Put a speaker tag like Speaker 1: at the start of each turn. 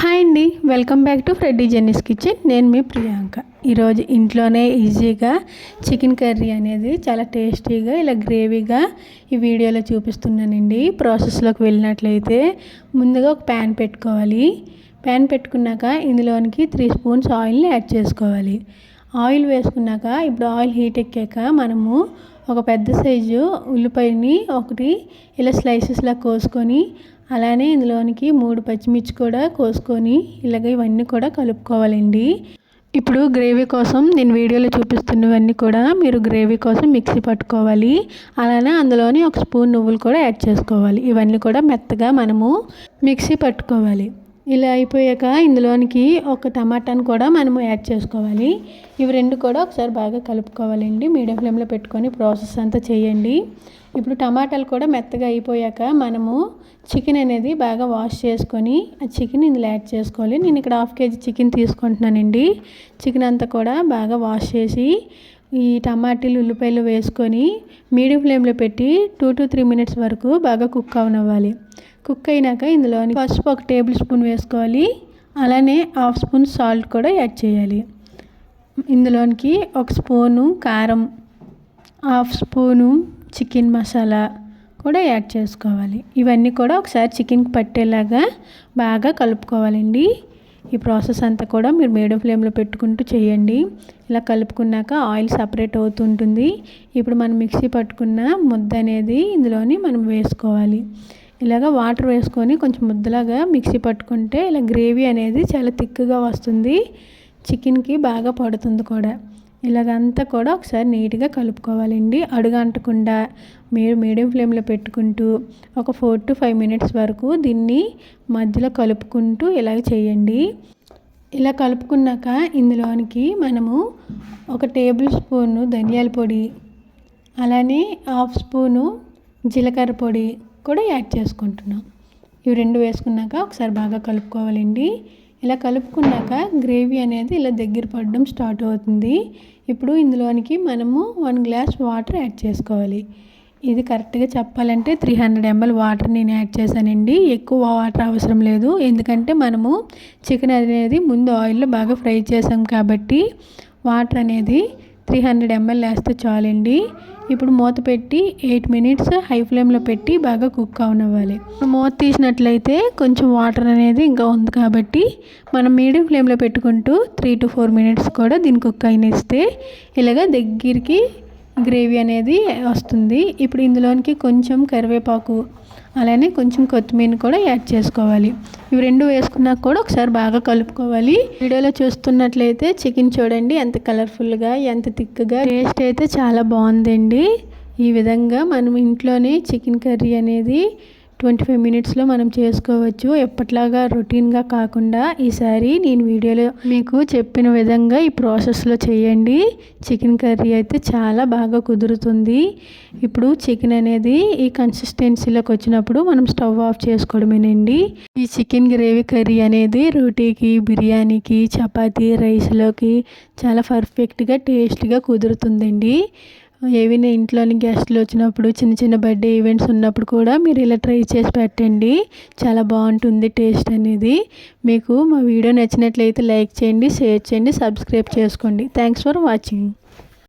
Speaker 1: Hi అండి welcome back to Freddie Jenny's kitchen. నేను మీ ప్రియాంక. ఈరోజు ఇంట్లోనే ఈజీగా చికెన్ కర్రీ అనేది చాలా టేస్టీగా ఇలా గ్రేవీగా ఈ వీడియోలో చూపిస్తున్నానండి. ప్రాసెస్లోకి వెళ్ళినట్లయితే ముందుగా ఒక ప్యాన్ పెట్టుకోవాలి. ప్యాన్ పెట్టుకున్నాక ఇందులోనికి త్రీ స్పూన్స్ ఆయిల్ని యాడ్ చేసుకోవాలి. ఆయిల్ వేసుకున్నాక ఇప్పుడు ఆయిల్ హీట్ ఎక్కాక మనము ఒక పెద్ద సైజు ఉల్లిపాయని ఒకటి ఇలా స్లైసెస్లా కోసుకొని అలానే ఇందులోనికి మూడు పచ్చిమిర్చి కూడా కోసుకొని ఇలాగ ఇవన్నీ కూడా కలుపుకోవాలండి. ఇప్పుడు గ్రేవీ కోసం నేను వీడియోలో చూపిస్తున్నవన్నీ కూడా మీరు గ్రేవీ కోసం మిక్సీ పట్టుకోవాలి. అలానే అందులోని ఒక స్పూన్ నువ్వులు కూడా యాడ్ చేసుకోవాలి. ఇవన్నీ కూడా మెత్తగా మనము మిక్సీ పట్టుకోవాలి. ఇలా అయిపోయాక ఇందులోనికి ఒక టమాటాను కూడా మనము యాడ్ చేసుకోవాలి. ఇవి రెండు కూడా ఒకసారి బాగా కలుపుకోవాలండి. మీడియం ఫ్లేమ్లో పెట్టుకొని ప్రాసెస్ అంతా చేయండి. ఇప్పుడు టమాటాలు కూడా మెత్తగా అయిపోయాక మనము చికెన్ అనేది బాగా వాష్ చేసుకొని ఆ చికెన్ ఇందులో యాడ్ చేసుకోవాలి. నేను ఇక్కడ హాఫ్ కేజీ చికెన్ తీసుకుంటున్నానండి. చికెన్ అంతా కూడా బాగా వాష్ చేసి ఈ టమాటీలు ఉల్లిపాయలు వేసుకొని మీడియం ఫ్లేమ్లో పెట్టి టూ టు త్రీ మినిట్స్ వరకు బాగా కుక్ అవనివ్వాలి. కుక్ అయినాక ఇందులోని పసుపు ఒక టేబుల్ స్పూన్ వేసుకోవాలి. అలానే హాఫ్ స్పూన్ సాల్ట్ కూడా యాడ్ చేయాలి. ఇందులోనికి ఒక స్పూను కారం హాఫ్ స్పూను చికెన్ మసాలా కూడా యాడ్ చేసుకోవాలి. ఇవన్నీ కూడా ఒకసారి చికెన్కి పట్టేలాగా బాగా కలుపుకోవాలండి. ఈ ప్రాసెస్ అంతా కూడా మీరు మీడియం ఫ్లేమ్లో పెట్టుకుంటూ చేయండి. ఇలా కలుపుకున్నాక ఆయిల్ సపరేట్ అవుతుంటుంది ఇప్పుడు మనం మిక్సీ పట్టుకున్న ముద్ద అనేది ఇందులోని మనం వేసుకోవాలి. ఇలాగ వాటర్ వేసుకొని కొంచెం ముద్దలాగా మిక్సీ పట్టుకుంటే ఇలా గ్రేవీ అనేది చాలా థిక్గా వస్తుంది. చికెన్కి బాగా పడుతుంది కూడా. ఇలాగంతా కూడా ఒకసారి నీట్గా కలుపుకోవాలండి. అడుగు అంటకుండా మీరు మీడియం ఫ్లేమ్లో పెట్టుకుంటూ ఒక ఫోర్ టు ఫైవ్ మినిట్స్ వరకు దీన్ని మధ్యలో కలుపుకుంటూ ఇలా చేయండి. ఇలా కలుపుకున్నాక ఇందులోనికి మనము ఒక టేబుల్ స్పూను ధనియాల పొడి అలానే హాఫ్ స్పూను జీలకర్ర పొడి కూడా యాడ్ చేసుకుంటున్నాం. ఇవి రెండు వేసుకున్నాక ఒకసారి బాగా కలుపుకోవాలండి. ఇలా కలుపుకున్నాక గ్రేవీ అనేది ఇలా దగ్గర పడడం స్టార్ట్ అవుతుంది. ఇప్పుడు ఇందులోనికి మనము వన్ గ్లాస్ వాటర్ యాడ్ చేసుకోవాలి. ఇది కరెక్ట్గా చెప్పాలంటే త్రీ హండ్రెడ్ ఎంఎల్ వాటర్ నేను యాడ్ చేశానండి. ఎక్కువ వాటర్ అవసరం లేదు. ఎందుకంటే మనము చికెన్ అనేది ముందు ఆయిల్లో బాగా ఫ్రై చేసాం కాబట్టి వాటర్ అనేది త్రీ హండ్రెడ్ ఎంఎల్ వేస్తే చాలండి. ఇప్పుడు మూత పెట్టి ఎయిట్ మినిట్స్ హై ఫ్లేమ్లో పెట్టి బాగా కుక్ అవనివ్వాలి. మూత తీసినట్లయితే కొంచెం వాటర్ అనేది ఇంకా ఉంది కాబట్టి మనం మీడియం ఫ్లేమ్లో పెట్టుకుంటూ త్రీ టు ఫోర్ మినిట్స్ కూడా దీన్ని కుక్ అయినిస్తే ఇలాగ దగ్గరికి గ్రేవీ అనేది వస్తుంది. ఇప్పుడు ఇందులోనికి కొంచెం కరివేపాకు అలానే కొంచెం కొత్తిమీర కూడా యాడ్ చేసుకోవాలి. ఇవి రెండు వేసుకున్నాక కూడా ఒకసారి బాగా కలుపుకోవాలి. వీడియోలో చూస్తున్నట్లయితే చికెన్ చూడండి ఎంత కలర్ఫుల్గా ఎంత థిక్గా. టేస్ట్ అయితే చాలా బాగుందండి. ఈ విధంగా మనం ఇంట్లోనే చికెన్ కర్రీ అనేది ట్వంటీ ఫైవ్ మినిట్స్లో మనం చేసుకోవచ్చు. ఎప్పట్లాగా రొటీన్గా కాకుండా ఈసారి నేను వీడియోలో మీకు చెప్పిన విధంగా ఈ ప్రాసెస్లో చేయండి. చికెన్ కర్రీ అయితే చాలా బాగా కుదురుతుంది. ఇప్పుడు చికెన్ అనేది ఈ కన్సిస్టెన్సీలోకి వచ్చినప్పుడు మనం స్టవ్ ఆఫ్ చేసుకోవడమేనండి. ఈ చికెన్ గ్రేవీ కర్రీ అనేది రోటీకి బిర్యానీకి చపాతీ రైస్లోకి చాలా పర్ఫెక్ట్గా టేస్ట్గా కుదురుతుందండి. ఏవైనా ఇంట్లోని గెస్ట్లు వచ్చినప్పుడు చిన్న చిన్న బర్త్డే ఈవెంట్స్ ఉన్నప్పుడు కూడా మీరు ఇలా ట్రై చేసి పెట్టండి. చాలా బాగుంటుంది టేస్ట్ అనేది. మీకు మా వీడియో నచ్చినట్లయితే లైక్ చేయండి షేర్ చేయండి సబ్స్క్రైబ్ చేసుకోండి. Thanks for watching.